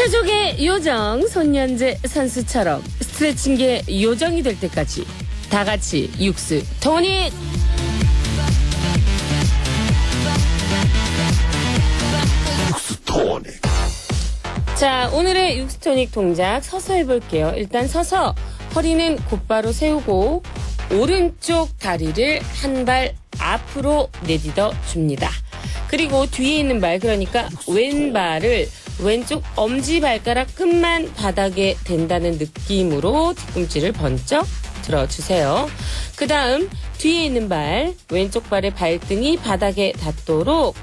내 요정 손년재 선수처럼 스트레칭 게 요정이 될 때까지 다 같이 육수 토닉 토닉. 자 오늘의 육수 토닉 동작 서서 해볼게요. 일단 서서 허리는 곧바로 세우고 오른쪽 다리를 한 발 앞으로 내딛어 줍니다. 그리고 뒤에 있는 발 그러니까 왼발을 왼쪽 엄지발가락 끝만 바닥에 댄다는 느낌으로 뒤꿈치를 번쩍 들어주세요. 그 다음 뒤에 있는 발 왼쪽 발의 발등이 바닥에 닿도록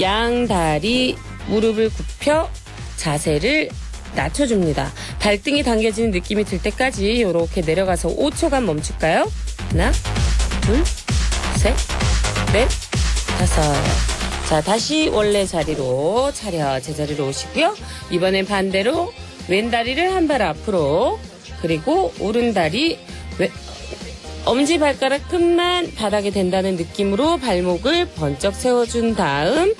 양 다리 무릎을 굽혀 자세를 낮춰줍니다. 발등이 당겨지는 느낌이 들 때까지 이렇게 내려가서 5초간 멈출까요? 하나, 둘, 셋, 넷, 다섯. 자, 다시 원래 자리로 차려 제자리로 오시고요. 이번엔 반대로 왼다리를 한 발 앞으로 그리고 오른다리 왼, 엄지 발가락 끝만 바닥에 댄다는 느낌으로 발목을 번쩍 세워준 다음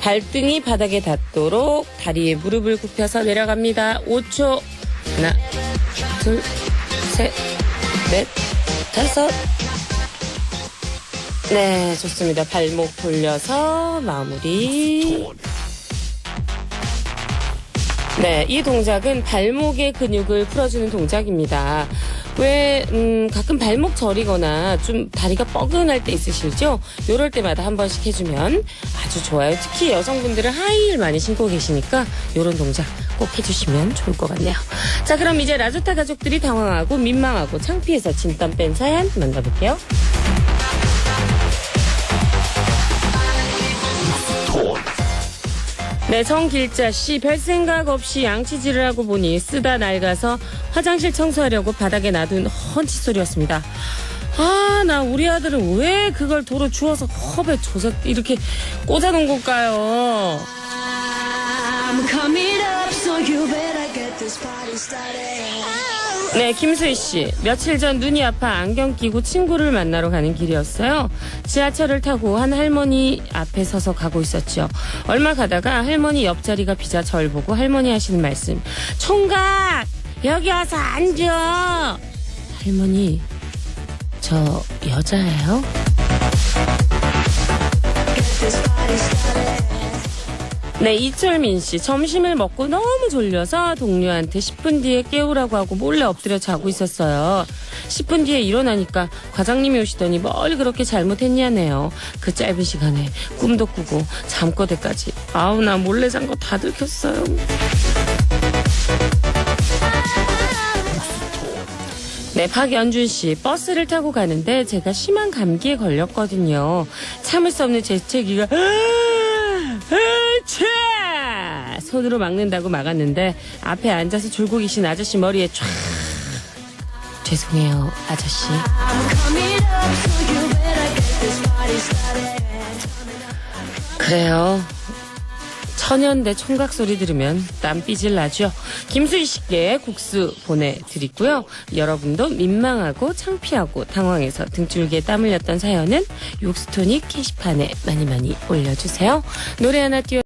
발등이 바닥에 닿도록 다리에 무릎을 굽혀서 내려갑니다. 5초. 하나, 둘, 셋, 넷, 다섯. 네, 좋습니다. 발목 돌려서 마무리. 네, 이 동작은 발목의 근육을 풀어주는 동작입니다. 왜, 음, 가끔 발목 저리거나 좀 다리가 뻐근할 때 있으시죠? 요럴 때마다 한 번씩 해주면 아주 좋아요. 특히 여성분들은 하이힐 많이 신고 계시니까 요런 동작 꼭 해주시면 좋을 것 같네요. 자, 그럼 이제 라조타 가족들이 당황하고 민망하고 창피해서 진땀 뺀 사연 만나볼게요. 네, 성길자 씨, 별 생각 없이 양치질을 하고 보니 쓰다 낡아서 화장실 청소하려고 바닥에 놔둔 헌 칫솔이었습니다. 아, 나 우리 아들은 왜 그걸 도로 주워서 컵에 조작 이렇게 꽂아놓은 걸까요? I'm coming up, so you better get this party started. 네, 김수희 씨. 며칠 전 눈이 아파 안경 끼고 친구를 만나러 가는 길이었어요. 지하철을 타고 한 할머니 앞에 서서 가고 있었죠. 얼마 가다가 할머니 옆자리가 비자 절 보고 할머니 하시는 말씀. 총각! 여기 와서 앉아! 할머니, 저 여자예요? 네, 이철민 씨. 점심을 먹고 너무 졸려서 동료한테 10분 뒤에 깨우라고 하고 몰래 엎드려 자고 있었어요. 10분 뒤에 일어나니까 과장님이 오시더니 뭘 그렇게 잘못했냐네요. 그 짧은 시간에 꿈도 꾸고 잠꼬대까지. 아우, 나 몰래 잔 거 다 들켰어요. 네, 박연준 씨. 버스를 타고 가는데 제가 심한 감기에 걸렸거든요. 참을 수 없는 재채기가 으차! 손으로 막는다고 막았는데 앞에 앉아서 졸고 계신 아저씨 머리에 쫙 죄송해요, 아저씨. 그래요. 천연대 총각 소리 들으면 땀 삐질 나죠. 김수희 씨께 국수 보내드리고요. 여러분도 민망하고 창피하고 당황해서 등줄기에 땀 흘렸던 사연은 육스토닉 게시판에 많이 많이 올려주세요. 노래 하나 띄워